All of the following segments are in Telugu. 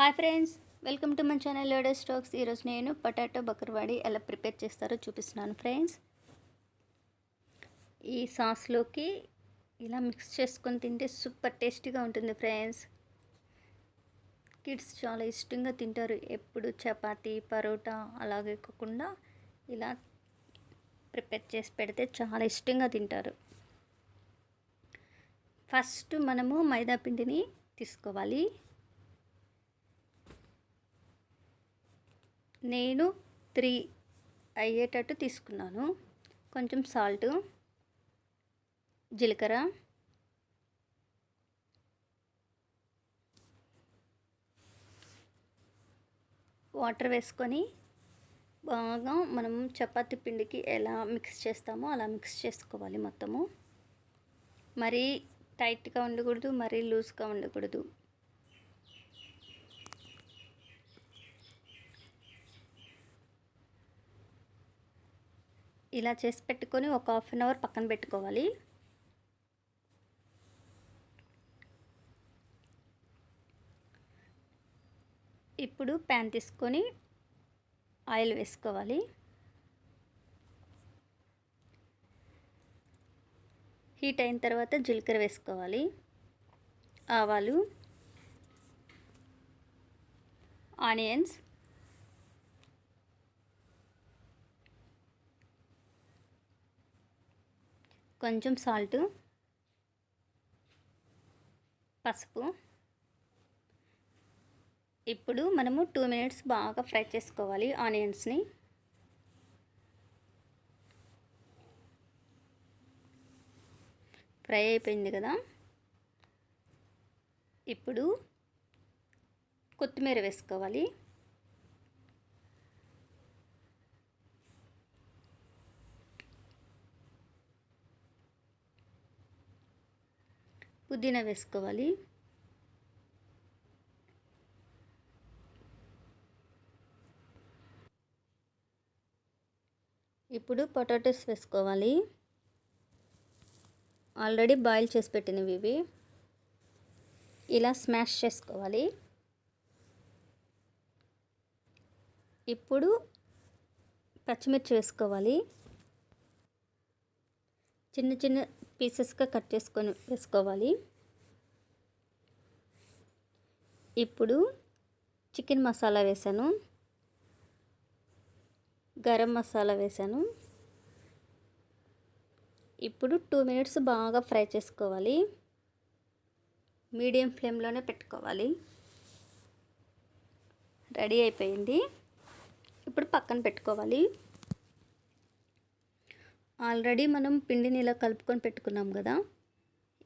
Hi friends welcome to my channel లోడే స్టాక్స్. ఈరోజు నేను పొటాటో బకర్వాడి ఎలా ప్రిపేర్ చేస్తారో చూపిస్తున్నాను ఫ్రెండ్స్. ఈ సాస్లోకి ఇలా మిక్స్ చేసుకొని తింటే సూపర్ టేస్టీగా ఉంటుంది ఫ్రెండ్స్. కిడ్స్ చాలా ఇష్టంగా తింటారు. ఎప్పుడు చపాతీ పరోటా అలాగే కాకుండా ఇలా ప్రిపేర్ చేసి పెడితే చాలా ఇష్టంగా తింటారు. ఫస్ట్ మనము మైదా పిండిని తీసుకోవాలి. నేను త్రీ అయ్యేటట్టు తీసుకున్నాను. కొంచెం సాల్ట్ జీలకర్ర వాటర్ వేసుకొని బాగా మనం చపాతి పిండికి ఎలా మిక్స్ చేస్తామో అలా మిక్స్ చేసుకోవాలి మొత్తము. మరీ టైట్గా ఉండకూడదు మరీ లూజ్గా ఉండకూడదు. ఇలా చేసి పెట్టుకొని ఒక హాఫ్ అన్ అవర్ పక్కన పెట్టుకోవాలి. ఇప్పుడు ప్యాన్ తీసుకొని ఆయిల్ వేసుకోవాలి. హీట్ అయిన తర్వాత జీలకర్ర వేసుకోవాలి. ఆవాలు ఆనియన్స్ కొంచెం సాల్ట్ పసుపు. ఇప్పుడు మనము టూ మినిట్స్ బాగా ఫ్రై చేసుకోవాలి ఆనియన్స్ని. ఫ్రై అయిపోయింది కదా. ఇప్పుడు కొత్తిమీర వేసుకోవాలి. పుదీనా వేసుకోవాలి. ఇప్పుడు పొటాటోస్ వేసుకోవాలి. ఆల్రెడీ బాయిల్ చేసి పెట్టినవి ఇవి. ఇలా స్మాష్ చేసుకోవాలి. ఇప్పుడు పచ్చిమిర్చి వేసుకోవాలి. చిన్న చిన్న పీసెస్గా కట్ చేసుకొని వేసుకోవాలి. ఇప్పుడు చికెన్ మసాలా వేసాను. గరం మసాలా వేసాను. ఇప్పుడు టూ మినిట్స్ బాగా ఫ్రై చేసుకోవాలి. మీడియం ఫ్లేమ్లోనే పెట్టుకోవాలి. రెడీ అయిపోయింది. ఇప్పుడు పక్కన పెట్టుకోవాలి. ఆల్రెడీ మనం పిండిని ఇలా కలుపుకొని పెట్టుకున్నాం కదా.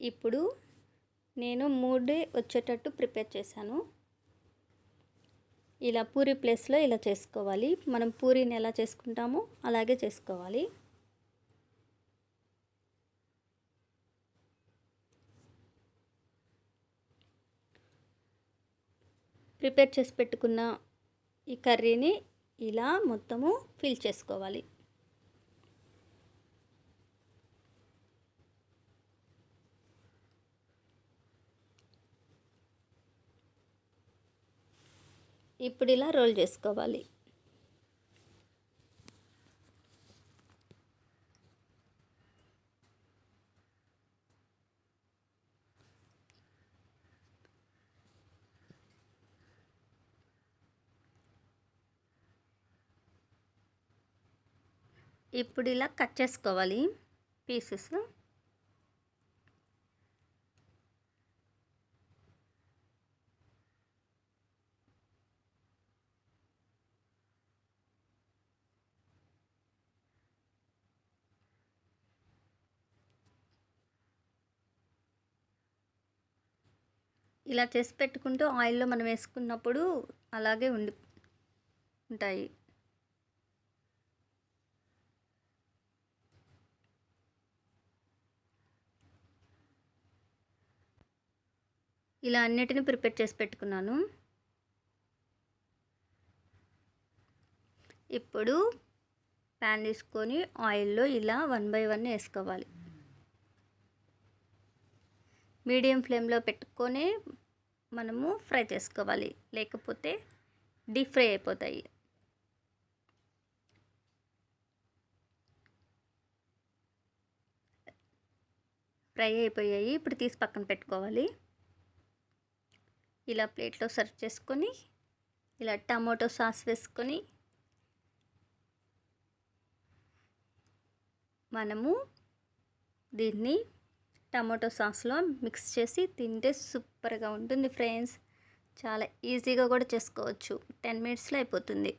ఇప్పుడు నేను మూడే వచ్చేటట్టు ప్రిపేర్ చేశాను. ఇలా పూరి ప్లేస్లో ఇలా చేసుకోవాలి. మనం పూరీని ఎలా చేసుకుంటామో అలాగే చేసుకోవాలి. ప్రిపేర్ చేసి పెట్టుకున్న ఈ కర్రీని ఇలా మొత్తము ఫిల్ చేసుకోవాలి. ఇప్పుడు ఇలా రోల్ చేసుకోవాలి. ఇప్పుడు ఇలా కట్ చేసుకోవాలి పీసెస్. ఇలా చేసి పెట్టుకుంటూ ఆయిల్లో మనం వేసుకున్నప్పుడు అలాగే ఉండి ఉంటాయి. ఇలా అన్నిటిని ప్రిపేర్ చేసి పెట్టుకున్నాను. ఇప్పుడు ప్యాన్ తీసుకొని ఆయిల్లో ఇలా వన్ బై వన్ వేసుకోవాలి. మీడియం ఫ్లేమ్లో పెట్టుకొని మనము ఫ్రై చేసుకోవాలి. లేకపోతే డీప్ ఫ్రై అయిపోతాయి. ఫ్రై అయిపోయాయి. ఇప్పుడు తీసి పక్కన పెట్టుకోవాలి. ఇలా ప్లేట్లో సర్వ్ చేసుకొని ఇలా టమాటో సాస్ వేసుకొని మనము దీన్ని టమాటో సాస్లో మిక్స్ చేసి తింటే సూపర్గా ఉంటుంది ఫ్రెండ్స్. చాలా ఈజీగా కూడా చేసుకోవచ్చు. టెన్ మినిట్స్లో అయిపోతుంది.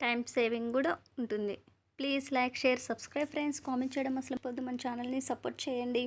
టైం సేవింగ్ కూడా ఉంటుంది. Please like share subscribe friends. Comment చేయడం అసలు పొద్దు. మన ఛానల్ని సపోర్ట్ చేయండి.